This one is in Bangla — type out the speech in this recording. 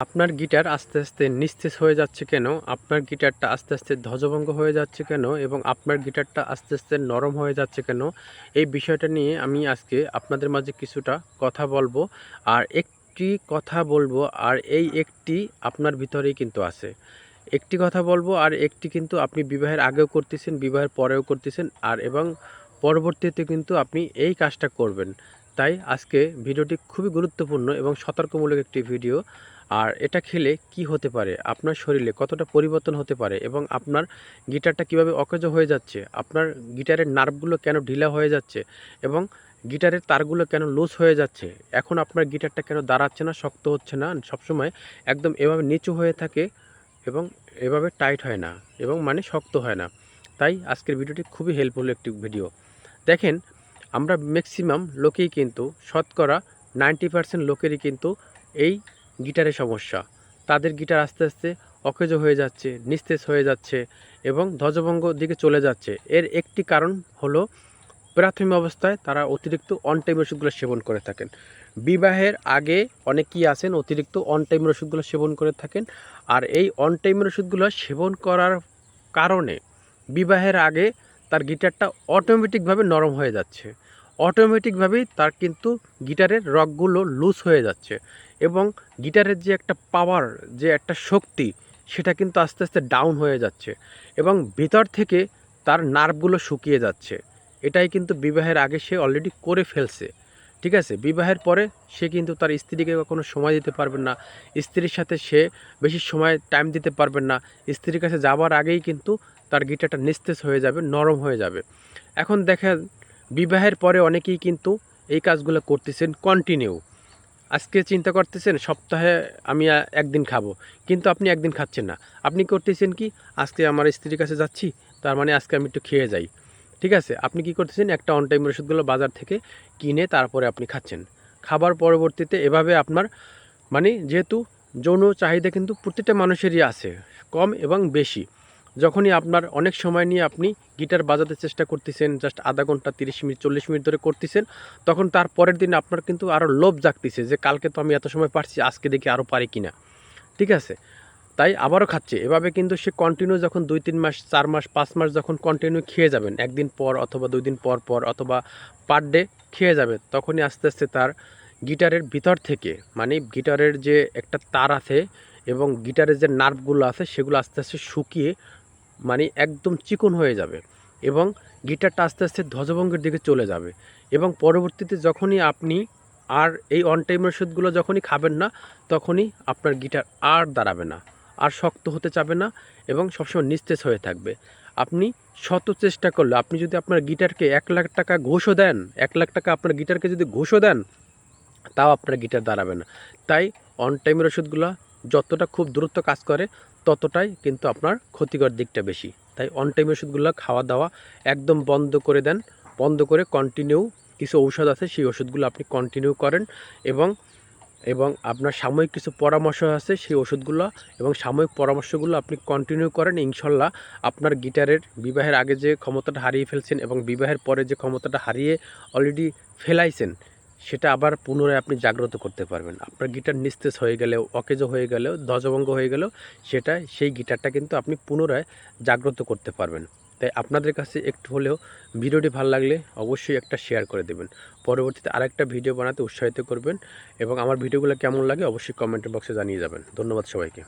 আপনার গিটার আস্তে আস্তে নিস্তেজ হয়ে যাচ্ছে কেন? আপনার গিটারটা আস্তে আস্তে ধ্বজভঙ্গ হয়ে যাচ্ছে কেন? এবং আপনার গিটারটা আস্তে আস্তে নরম হয়ে যাচ্ছে কেন? এই বিষয়টা নিয়ে আমি আজকে আপনাদের মাঝে কিছুটা কথা বলব। আর একটি কথা বলব, আর এই একটি আপনার ভিতরেই কিন্তু আছে। একটি কথা বলব, আর একটি কিন্তু আপনি বিবাহের আগেও করতেছেন, বিবাহের পরেও করতেছেন, আর এবং পরবর্তীতে কিন্তু আপনি এই কাজটা করবেন। তাই আজকে ভিডিওটি খুবই গুরুত্বপূর্ণ এবং সতর্কমূলক একটি ভিডিও। আর এটা খেলে কি হতে পারে? আপনার শরীরে কতটা পরিবর্তন হতে পারে? এবং আপনার গিটারটা কীভাবে অকেজ হয়ে যাচ্ছে? আপনার গিটারের নার্ভগুলো কেন ঢিলা হয়ে যাচ্ছে? এবং গিটারের তারগুলো কেন লুজ হয়ে যাচ্ছে? এখন আপনার গিটারটা কেন দাঁড়াচ্ছে না, শক্ত হচ্ছে না? সবসময় একদম এভাবে নিচু হয়ে থাকে এবং এভাবে টাইট হয় না এবং মানে শক্ত হয় না। তাই আজকের ভিডিওটি খুবই হেল্পফুল একটি ভিডিও। দেখেন, আমরা ম্যাক্সিমাম লোকেই কিন্তু শতকরা নাইনটি পার্সেন্ট লোকেরই কিন্তু এই গিটারের সমস্যা। তাদের গিটার আস্তে আস্তে অকেজো হয়ে যাচ্ছে, নিস্তেজ হয়ে যাচ্ছে এবং ধ্বজভঙ্গ দিকে চলে যাচ্ছে। এর একটি কারণ হলো প্রাথমিক অবস্থায় তারা অতিরিক্ত অন টাইম ওষুধগুলো সেবন করে থাকেন। বিবাহের আগে অনেকেই আছেন অতিরিক্ত অন টাইম ওষুধগুলো সেবন করে থাকেন আর এই অন টাইম ওষুধগুলো সেবন করার কারণে বিবাহের আগে তার গিটারটা অটোমেটিকভাবে নরম হয়ে যাচ্ছে। অটোমেটিকভাবেই তার কিন্তু গিটারের রগগুলো লুজ হয়ে যাচ্ছে এবং গিটারের যে একটা পাওয়ার যে একটা শক্তি, সেটা কিন্তু আস্তে আস্তে ডাউন হয়ে যাচ্ছে এবং ভিতর থেকে তার নার্ভগুলো শুকিয়ে যাচ্ছে। এটাই কিন্তু বিবাহের আগে সে অলরেডি করে ফেলছে। ঠিক আছে? বিবাহের পরে সে কিন্তু তার স্ত্রীকে কখনো সময় দিতে পারবেন না। স্ত্রীর সাথে সে বেশি সময় টাইম দিতে পারবেন না। স্ত্রীর কাছে যাওয়ার আগেই কিন্তু তার গিটারটা নিস্তেজ হয়ে যাবে, নরম হয়ে যাবে। এখন দেখেন বিবাহের পরে অনেকেই কিন্তু এই কাজগুলো করতেছেন কন্টিনিউ আজকে চিন্তা করতেছেন, সপ্তাহে আমি একদিন খাব। কিন্তু আপনি একদিন খাচ্ছেন না। আপনি করতেছেন কি, আজকে আমার স্ত্রীর কাছে যাচ্ছি, তার মানে আজকে আমি একটু খেয়ে যাই। ঠিক আছে? আপনি কি করতেছেন, একটা অন টাইম ওষুধগুলো বাজার থেকে কিনে তারপরে আপনি খাচ্ছেন। খাবার পরবর্তীতে এভাবে আপনার মানে যেহেতু যৌন চাহিদা কিন্তু প্রতিটা মানুষেরই আছে, কম এবং বেশি। যখনই আপনার অনেক সময় নিয়ে আপনি গিটার বাজাতে চেষ্টা করতেছেন জাস্ট আধা ঘণ্টা, তিরিশ মিনিট, চল্লিশ মিনিট ধরে করতেছেন, তখন তার পরের দিন আপনার কিন্তু আরও লোভ জাগতেছে যে কালকে তো আমি এত সময় পারছি, আজকে দেখি আরও পারি কিনা। ঠিক আছে? তাই আবারও খাচ্ছে। এভাবে কিন্তু সে কন্টিনিউ যখন দুই, তিন মাস, চার মাস, পাঁচ মাস যখন কন্টিনিউ খেয়ে যাবেন, একদিন পর অথবা দুই দিন পর পর অথবা পার ডে খেয়ে যাবে, তখনই আস্তে আস্তে তার গিটারের ভিতর থেকে মানে গিটারের যে একটা তার আছে এবং গিটারের যে নার্ভগুলো আছে, সেগুলো আস্তে আস্তে শুকিয়ে মানে একদম চিকন হয়ে যাবে এবং গিটারটা আস্তে আস্তে ধ্বজভঙ্গের দিকে চলে যাবে এবং পরবর্তীতে যখনই আপনি আর এই অন টাইম ওষুধগুলো যখনই খাবেন না, তখনই আপনার গিটার আর দাঁড়াবে না, আর শক্ত হতে চাবে না এবং সবসময় নিস্তেজ হয়ে থাকবে। আপনি শত চেষ্টা করলে, আপনি যদি আপনার গিটারকে এক লাখ টাকা ঘুষও দেন, এক লাখ টাকা আপনার গিটারকে যদি ঘুষও দেন, তাও আপনার গিটার দাঁড়াবে না। তাই অন টাইমের ওষুধগুলো যতটা খুব দ্রুত কাজ করে, ততটাই কিন্তু আপনার ক্ষতিকর দিকটা বেশি। তাই অন টাইম ওষুধগুলো খাওয়া দাওয়া একদম বন্ধ করে দেন, বন্ধ করে কন্টিনিউ কিছু ঔষধ আছে, সেই ওষুধগুলো আপনি কন্টিনিউ করেন এবং এবং আপনার সাময়িক কিছু পরামর্শ আছে, সেই ওষুধগুলো এবং সাময়িক পরামর্শগুলো আপনি কন্টিনিউ করেন, ইনশাল্লাহ আপনার গিটারের বিবাহের আগে যে ক্ষমতাটা হারিয়ে ফেলছেন এবং বিবাহের পরে যে ক্ষমতাটা হারিয়ে অলরেডি ফেলাইছেন সেটা আবার পুনরায় আপনি জাগ্রত করতে পারবেন। আপনার গিটার নিস্তেজ হয়ে গেলেও, অকেজো হয়ে গেলেও, ধ্বজভঙ্গ হয়ে গেলেও সেটা, সেই গিটারটা কিন্তু আপনি পুনরায় জাগ্রত করতে পারবেন। তাই আপনাদের কাছে একটু হলেও ভিডিওটি ভালো লাগলে অবশ্যই একটা শেয়ার করে দেবেন। পরবর্তীতে আরেকটা ভিডিও বানাতে উৎসাহিত করবেন এবং আমার ভিডিওগুলো কেমন লাগে অবশ্যই কমেন্ট বক্সে জানিয়ে যাবেন। ধন্যবাদ সবাইকে।